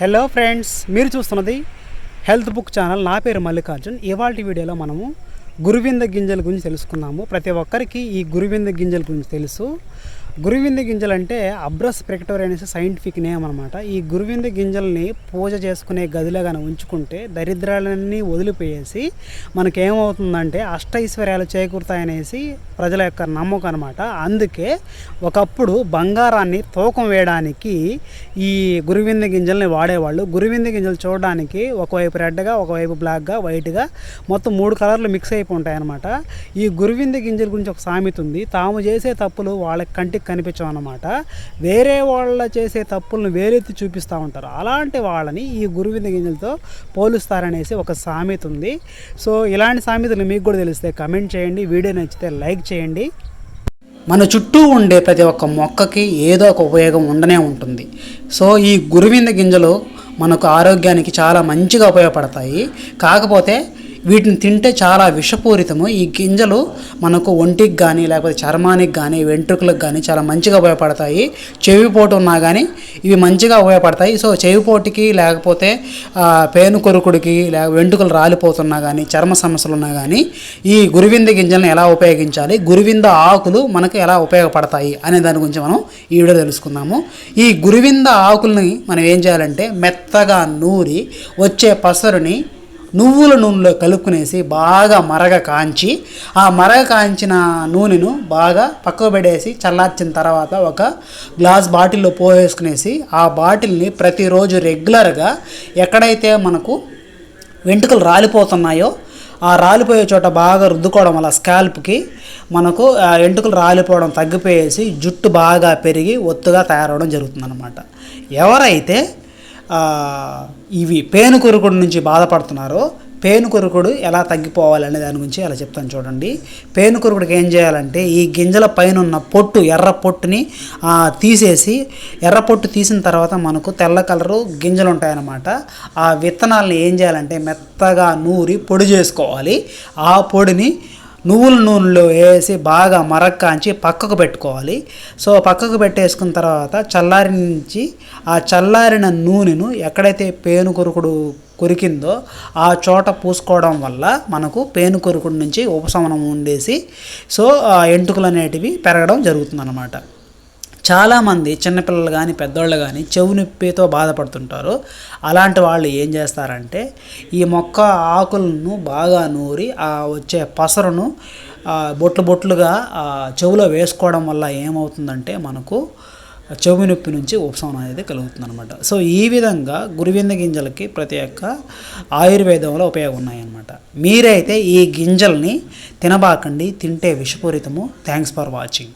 Hello friends మీరు చూస్తున్నది health book channel నా పేరు మల్లికార్జున్. ఇవాళ వీడియోలో మనము గురువింద గింజల గురించి తెలుసుకుందాము. ప్రతి ఒక్కరికి ఈ గురువింద గింజల గురించి తెలుసు. గురువింద గింజలు అంటే అబ్రస్ ప్రెక్టోర్ అనేసి సైంటిఫిక్ నేమ్ అనమాట ఈ గురువింద గింజల్ని పూజ చేసుకునే గదిలో కానీ ఉంచుకుంటే దరిద్రాలన్నీ వదిలిపోయేసి మనకేమవుతుందంటే అష్టైశ్వర్యాలు చేకూరుతాయనేసి ప్రజల యొక్క నమ్మకం అనమాట అందుకే ఒకప్పుడు బంగారాన్ని తూకం వేయడానికి ఈ గురువింద గింజల్ని వాడేవాళ్ళు. గురువింద గింజలు చూడడానికి ఒకవైపు రెడ్గా ఒకవైపు బ్లాక్గా వైట్గా మొత్తం మూడు కలర్లు మిక్స్ అయిపోయి ఉంటాయన్నమాట. ఈ గురువింద గింజల గురించి ఒక సామెత ఉంది. తాము చేసే తప్పులు వాళ్ళ కంటికి కనిపించాం అనమాట వేరే వాళ్ళ చేసే తప్పులను వేరెత్తి చూపిస్తూ ఉంటారు. అలాంటి వాళ్ళని ఈ గురువింద గింజలతో పోలుస్తారనేసి ఒక సామెత ఉంది. సో ఇలాంటి సామెతలు మీకు కూడా తెలిస్తే కమెంట్ చేయండి. వీడియో నచ్చితే లైక్ చేయండి. మన చుట్టూ ఉండే ప్రతి ఒక్క మొక్కకి ఏదో ఒక ఉపయోగం ఉండనే ఉంటుంది. సో ఈ గురువింద గింజలు మనకు ఆరోగ్యానికి చాలా మంచిగా ఉపయోగపడతాయి. కాకపోతే వీటిని తింటే చాలా విషపూరితము. ఈ గింజలు మనకు ఒంటికి కానీ లేకపోతే చర్మానికి కానీ వెంట్రుకలకు కానీ చాలా మంచిగా ఉపయోగపడతాయి. చెవిపోటు ఉన్నా కానీ ఇవి మంచిగా ఉపయోగపడతాయి. సో చెవిపోటుకి లేకపోతే పేను కొరుకుడికి లేక వెంట్రుకలు రాలిపోతున్నా కానీ చర్మ సమస్యలు ఉన్నా కానీ ఈ గురువింద గింజలను ఎలా ఉపయోగించాలి? గురువింద ఆకులు మనకు ఎలా ఉపయోగపడతాయి? అనే దాని గురించి మనం ఈ వీడియో తెలుసుకుందాము. ఈ గురువింద ఆకుల్ని మనం ఏం చేయాలంటే మెత్తగా నూరి వచ్చే పసరుని నువ్వుల నూనెలో కలుపుకునేసి బాగా మరగ కాంచి ఆ మరగ కాంచిన నూనెను బాగా పక్కకు పెట్టేసి చల్లార్చిన తర్వాత ఒక గ్లాస్ బాటిల్లో పోసేసుకునేసి ఆ బాటిల్ని ప్రతిరోజు రెగ్యులర్గా ఎక్కడైతే మనకు వెంట్రుకలు రాలిపోతున్నాయో ఆ రాలిపోయే చోట బాగా రుద్దుకోవడం వల్ల స్కాల్ప్కి మనకు ఆ వెంట్రుకలు రాలిపోవడం తగ్గిపోయేసి జుట్టు బాగా పెరిగి ఒత్తుగా తయారవడం జరుగుతుందన్నమాట. ఎవరైతే ఇవి పేను కొరుకుడు నుంచి బాధపడుతున్నారో పేను కొరుకుడు ఎలా తగ్గిపోవాలనే దాని గురించి అలా చెప్తాను చూడండి. పేను కొరుకుడికి ఏం చేయాలంటే ఈ గింజల పైన ఉన్న పొట్టు ఎర్ర పొట్టుని తీసేసి ఎర్ర పొట్టు తీసిన తర్వాత మనకు తెల్ల కలరు గింజలు ఉంటాయన్నమాట. ఆ విత్తనాలను ఏం చేయాలంటే మెత్తగా నూరి పొడి చేసుకోవాలి. ఆ పొడిని నువ్వుల నూనెలో వేసి బాగా మరక్కాంచి పక్కకు పెట్టుకోవాలి. సో పక్కకు పెట్టేసుకున్న తర్వాత చల్లారి నుంచి ఆ చల్లారిన నూనెను ఎక్కడైతే పేను కొరుకుడు కొరికిందో ఆ చోట పూసుకోవడం వల్ల మనకు పేను కొరుకుడు నుంచి ఉపశమనం ఉండేసి సో ఆ ఎంటుకలు అనేటివి పెరగడం జరుగుతుందన్నమాట. చాలామంది చిన్నపిల్లలు కానీ పెద్దోళ్ళు కానీ చెవు నొప్పితో బాధపడుతుంటారు. అలాంటి వాళ్ళు ఏం చేస్తారంటే ఈ మొక్క ఆకులను బాగా నూరి ఆ వచ్చే పసరును బొట్లు బొట్లుగా చెవులో వేసుకోవడం వల్ల ఏమవుతుందంటే మనకు చెవి నొప్పి నుంచి ఉపశమనం అనేది కలుగుతుంది అనమాట సో ఈ విధంగా గురువింద గింజలకి ప్రతి ఒక్క ఆయుర్వేదంలో ఉపయోగం ఉన్నాయన్నమాట మీరైతే ఈ గింజల్ని తినబాకండి తింటే విషపూరితము. Thanks for watching